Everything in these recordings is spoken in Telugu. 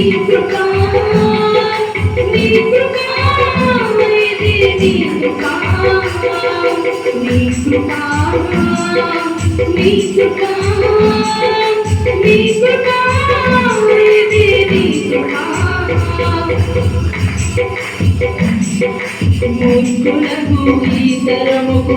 నీ కృప నీ కృప ఇది ఈ తరముకు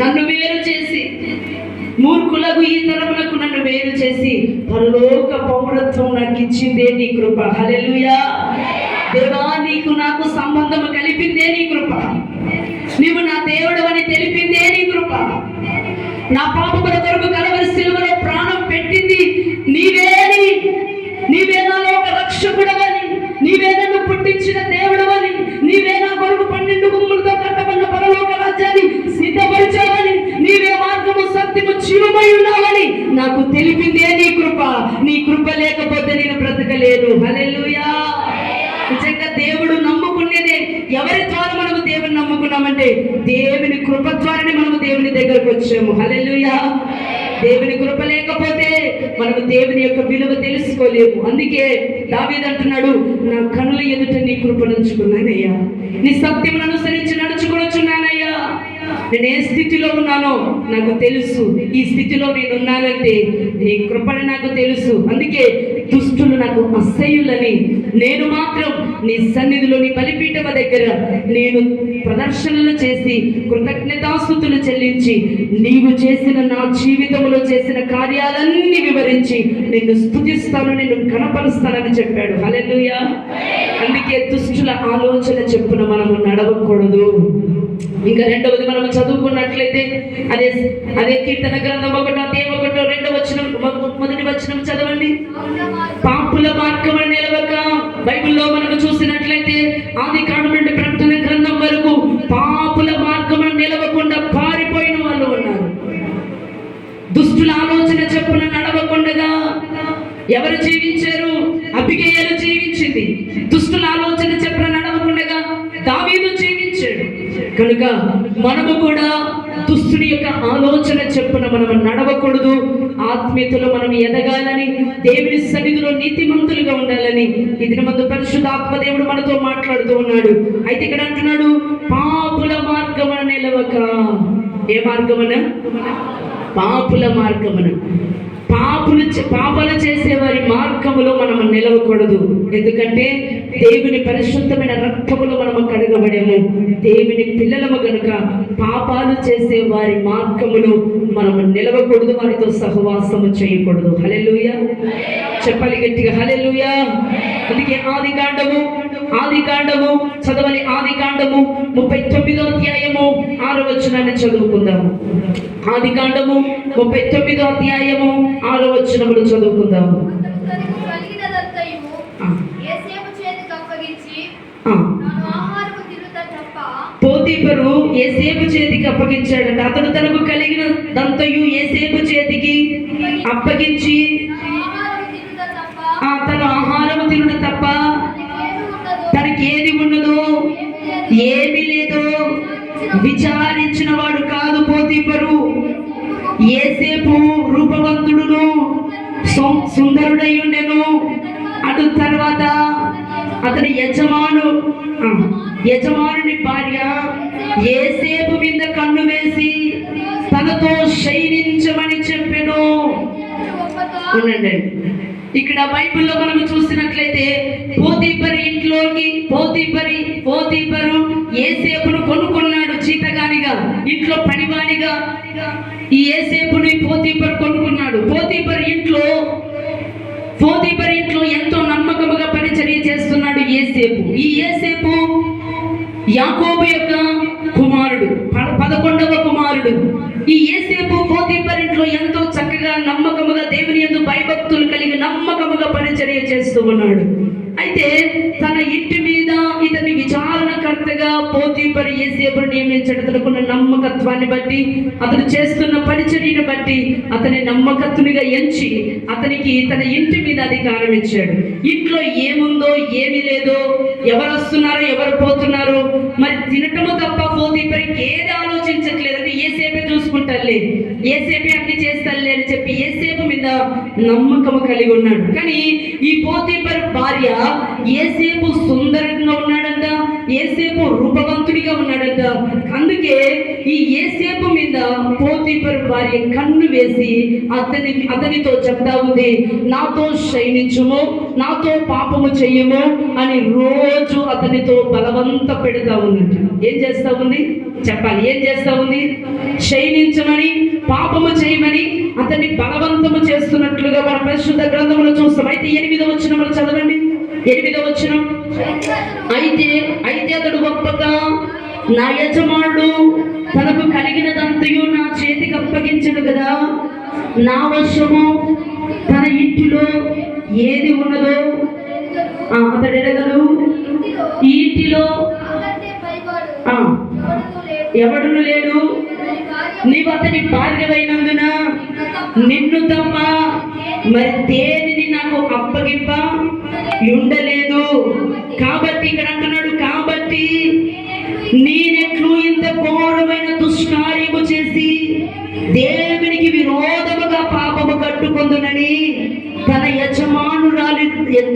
నన్ను వేరు చేసి మూర్ఖులకు ఈ తరములకు నన్ను వేరు చేసి పరలోక పౌరత్వం నాకు ఇచ్చిందే నీ కృప. హలెలుయా దేవా నీకు నాకు సంబంధం కలిపిందే నీ కృప. నీవు నా దేవుడు అని తెలిపిందే నీ కృప. నా పాపముల కొరకు కలవరి సిలువలో ప్రాణం పెట్టింది నీవేని. నీవే ఒక లోక నాకు తెలిపిందే నీ కృప. నీ కృప లేకపోతే నేను బ్రతకలేదు. హల్లెలూయా. నిజంగా దేవుడు నమ్ముకునేదే. ఎవరి ద్వారా మనము దేవుని నమ్ముకున్నామంటే దేవుని కృప ద్వారానే మనము దేవుని దగ్గరకు వచ్చాము. హలెలుయా దేవుని కృప లేకపోతే మనము దేవుని యొక్క విలువ తెలుసుకోలేము. అందుకే దావీదు అంటున్నాడు నా కనుల ఎదుట నీ కృప నుంచుకున్నానయ్యా. నీ సత్యమును అనుసరించి నడుచుకొనొచ్చున్నానయ్యా. నేను ఏ స్థితిలో ఉన్నానో నాకు తెలుసు. ఈ స్థితిలో నేను ఉన్నానంటే నీ కృపణ నాకు తెలుసు. అందుకే దుష్టులు నాకు అసహ్యులని. నేను మాత్రం నీ సన్నిధిలో నీ బలిపీఠమ దగ్గర నేను ప్రదర్శనలు చేసి కృతజ్ఞతాస్థుతులు చెల్లించి నీవు చేసిన నా జీవితంలో చేసిన కార్యాలన్నీ వివరించి నిన్ను స్థుతిస్తాను నిన్ను కనపరుస్తానని చెప్పాడు. హల్లెలూయా. అందుకే దుష్టుల ఆలోచన చెప్పున మనము నడవకూడదు. ఇంకా రెండవది మనం చదువుకున్నట్లయితే అదే అదే కీర్తన గ్రంథం ఒకటో అదే ఒకటో రెండో వచనం మొదటి వచనం చదవండి. పాపుల మార్గం నిలవక బైబిల్లో మనకు చూసినట్లయితే ఆది కాండమంటే ప్రకటన గ్రంథం వరకు పాపుల మార్గం నిలవకుండా పారిపోయిన వాళ్ళు ఉన్నారు దుష్టుల ఆలోచన చెప్పున నడవకుండగా ఎవరు జీవించారు అభిగేయలు జీవించింది దుష్టుల ఆలోచన చెప్పున నడవకుండగా దావీదు జీవించాడు కనుక మనము కూడా దుస్తుని యొక్క ఆలోచన చెప్పున మనం నడవకూడదు. ఆత్మీయతలో మనం ఎదగాలని దేవుని సన్నిధిలో నీతిమంతులుగా ఉండాలని ఇది మందు పరిశుద్ధాత్మ దేవుడు మనతో మాట్లాడుతూ ఉన్నాడు. అయితే ఇక్కడ అంటున్నాడు పాపుల మార్గమన నిలవక. ఏ మార్గమన? పాపుల మార్గమన. పాపులు పాపలు పాపాలు చేసే వారి మార్గములో మనం నిలవకూడదు. ఎందుకంటే దేవుని పరిశుద్ధమైన రక్తములో మనము కడగబడేము. దేవుని పిల్లలము కనుక పాపాలు చేసే వారి మార్గములో మనము నిలవకూడదు. వారితో సహవాసము చేయకూడదు. హలెలుయ చెప్పాలి గట్టిగా హలెలుయ అందుకే ఆది కాండము ఆది కాండము చదవని ఆది కాండము. ముప్పై తొమ్మిదో అధ్యాయం. ఆరు వచనాన్ని చదువుకుందాము. ఆది కాండము ముప్పై తొమ్మిదో అధ్యాయము ఆరు వచనములు చదువుకుందాము. తనకు చేతికి పోతీపరు ఏసేపు చేతికి అప్పగించాడట. అతడు తనకు కలిగిన దంతయు ఏసేపు చేతికి అప్పగించి తాను ఆహారము తినుట తప్ప ఆ తన ఆహారము తినుట తప్ప తనకేమి ఉండదు తనకి ఏది ఉన్నదో ఏమీ లేదో విచారించిన వాడు కాదు పోతీపరు ఏసేపు రూపవంతుడును సుందరుడై ఉండెను. అటు తర్వాత అతని యజమాను యజమానుని భార్య ఏసేపు మీద కన్ను వేసి తనతో శయనించమని చెప్పెను. ఉండండి ఇక్కడ బైబిల్లో మనం చూసినట్లయితే పోతీపరి ఇంట్లోకి పోతీపరి ఏసేపును కొనుక్కున్నాడు చీతగానిగా ఇంట్లో పనివాడిగా ఈ ఏసేపుని పోతీపర్ కొనుక్కున్నాడు. పోతీపర్ ఇంట్లో పోతీపరి ఇంట్లో ఎంతో నమ్మకముగా పరిచర్య చేస్తున్నాడు ఏసేపు ఈ ఏసేపు యాకోబు యొక్క కుమారుడు పదకొండవ కుమారుడు. ఈ ఏసేపు పోతీపరింట్లో ఎంతో చక్కగా నమ్మకముగా దేవుని ఎందు భయభక్తులు కలిగి నమ్మకముగా పరిచర్య చేస్తూ ఉన్నాడు. అయితే తన ఇంటి మీద ఇతని విచారణకర్తగా పోతీపరి ఏసేపును నియమించడం నమ్మకత్వాన్ని బట్టి అతను చేస్తున్న పరిచర్యను బట్టి అతని నమ్మకత్తునిగా ఎంచి అతనికి తన ఇంటి మీద అధికారం ఇచ్చాడు. ఇంట్లో ఏముందో ఏమి లేదో ఎవరు వస్తున్నారో ఎవరు పోతున్నారో మరి తినటము తప్ప పోతీపరికి ఏది ఆలోచించట్లేదని ఏసేపే చూసుకుంటారులే ఏసేపే అన్ని చేస్తారులే అని చెప్పి ఏసేపు మీద నమ్మకము కలిగి ఉన్నాడు. కానీ ఈ పోతీపర్ భార్య ఏసేపు సుందరంగా రూపవంతుడిగా ఉన్నాడంట. అందుకే ఈ ఏసేపు మీద పోతీపర్ భార్య కన్ను వేసి అతని అతనితో చెప్తా ఉంది. నాతో శయనించుము నాతో పాపము చెయ్యము అని రోజు అతనితో బలవంత పెడతా ఉందంట ఏం చేస్తా ఉంది? చెప్పాలి. ఏం చేస్తా ఉంది? శయనించమని పాపము చేయమని అతన్ని బలవంతము చేస్తున్నట్లుగా మన పరిశుద్ధ గ్రంథములో చూస్తాం. అయితే ఎనిమిదో వచ్చిన మనం చదవండి. ఎనిమిదో వచ్చిన అయితే అయితే అతడు గొప్పగా నా యజమానుడు తనకు కలిగినదంతయు నా చేతికి అప్పగించడు కదా. నా వశము తన ఇంటిలో ఏది ఉన్నదో ఆ, అతడు ఎడగలు ఇంటిలో లేడు. ఎవడును లేడు. నీవు అతని భార్యమైనందున నిన్ను తప్ప మరి దేనిని నాకు అప్పగింప? ఉండలేదు. కాబట్టి ఇక్కడ అంటున్నాడు కాబట్టి నేనెట్లు ఇంత ఘోరమైన దుష్కార్యము చేసి దేవునికి విరోధముగా పాపము కట్టుకుందునని తన యజమానురాలి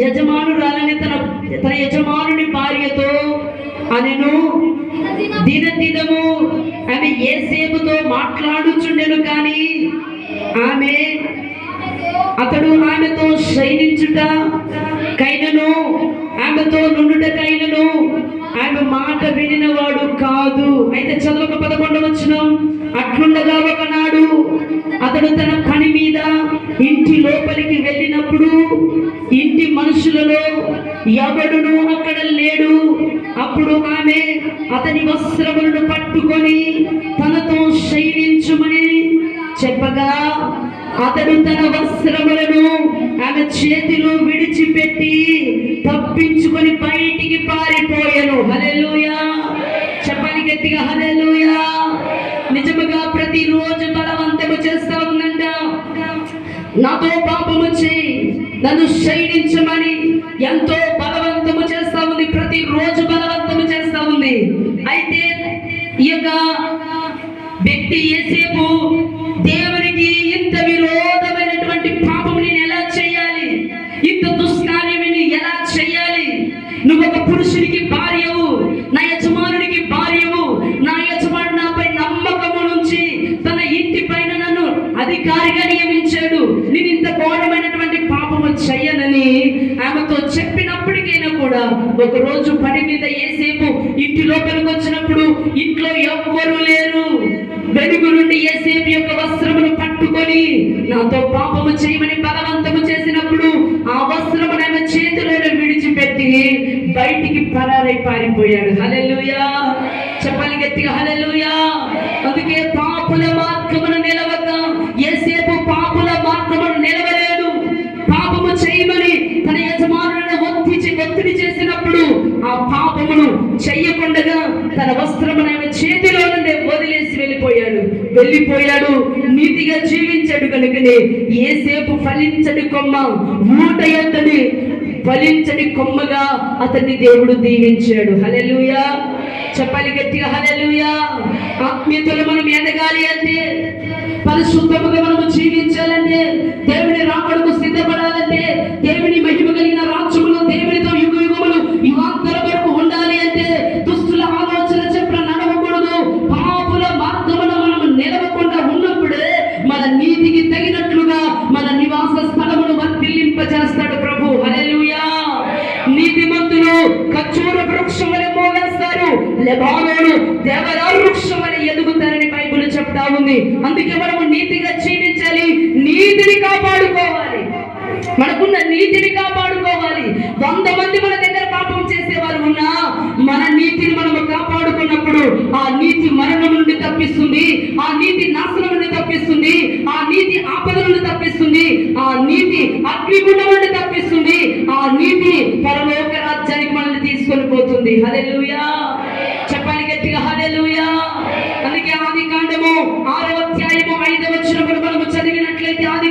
యజమానురాలని తన తన యజమానుని భార్యతో అనెను. దినదినము ఆమె ఏసేపుతో మాట్లాడుచుండెను కానీ ఆమె అతడు ఆమెతో శయనించుట కైనను ఆమెతో నుండుట కైనను ఆమె మాట వినినవాడు కాదు. అయితే చదవక పదకొండు వచ్చిన అట్లుండగా ఒకనాడు అతడు తన పని మీద ఇంటి లోపలికి వెళ్ళినప్పుడు ఇంటి మనుషులలో ఎవడును అక్కడ లేడు. అప్పుడు ఆమె అతని వస్త్రములను పట్టుకొని తనతో శయనించుమని చెప్పగా అతడు తన వస్త్రములను ఆమె చేతిలో విడిచిపెట్టి తప్పించుకొని బయటికి పారిపోయాను. హలెలుయా చెప్పని గట్టిగా హలెలుయా నిజముగా ప్రతిరోజు బలవంతము చేస్తా ఉందంట నాతో పాపము చేయి. నన్ను శైలించమని ఎంతో బలవంతము చేస్తా ఉంది. ప్రతిరోజు బలవంతము చేస్తా ఉంది. అయితే ఈ యొక్క వ్యక్తి ఏసేపు దేవుడు నేను ఇంత ఘోరమైనటువంటి పాపము చెయ్యనని ఆమెతో చెప్పినప్పటికైనా కూడా ఒక రోజు పని మీద ఏసేపు ఇంటి లోపలికి వచ్చినప్పుడు ఇంట్లో ఎవ్వరూ లేరు. వెలుగు నుండి ఏసేపు యొక్క వస్త్రమును పట్టుకొని నాతో పాపము చేయమని బలవంతము చేసినప్పుడు ఆ వస్త్రమును ఆమె చేతిలోనే విడిచిపెట్టి బయటికి పరారై పారిపోయాడు. హలెలుయా చెప్పాలి గట్టిగా హలెలుయా అందుకే పాపుల మార్గం తన వస్త్రమును ఆమె చేతిలో నుండి వదిలేసి వెళ్ళిపోయాడు. వెళ్ళిపోయాడు. నీతిగా జీవించాడు కనుకనే. ఏసేపు ఫలించడి కొమ్మ మూట అతని ఫలించడి కొమ్మగా అతన్ని దేవుడు దీవించాడు. హలెలుయా చెప్పాలి గట్టిగా హలెలుయా ఆత్మీయతలు మనం ఎదగాలి అంటే పరిశుద్ధముగా మనము జీవించాలంటే ధనవంతులు ఖర్చూర వృక్షం వలె మోగేస్తారు. లెబానోను దేవదార వృక్షం వలె ఎదుగుతారని బైబుల్ చెప్తా ఉంది. అందుకే మనము నీతిగా జీవించాలి నీతిని కాపాడుకోవాలి. మనకున్న నీతిని కాపాడుకోవాలి. వంద మంది మన దగ్గర పాపం చేసేవారు ఉన్నా మన నీతిని మనము కాపాడుకున్నప్పుడు ఆ నీతి మరణం నుండి తప్పిస్తుంది ఆ నీతి నాశనం నుండి తప్పిస్తుంది ఆ నీతి ఆపద నుండి తప్పిస్తుంది ఆ నీతి అగ్నిగుండం నుండి తప్పిస్తుంది ఆ నీతి పరలోక రాజ్యానికి మనల్ని తీసుకొని పోతుంది. హలెలుయా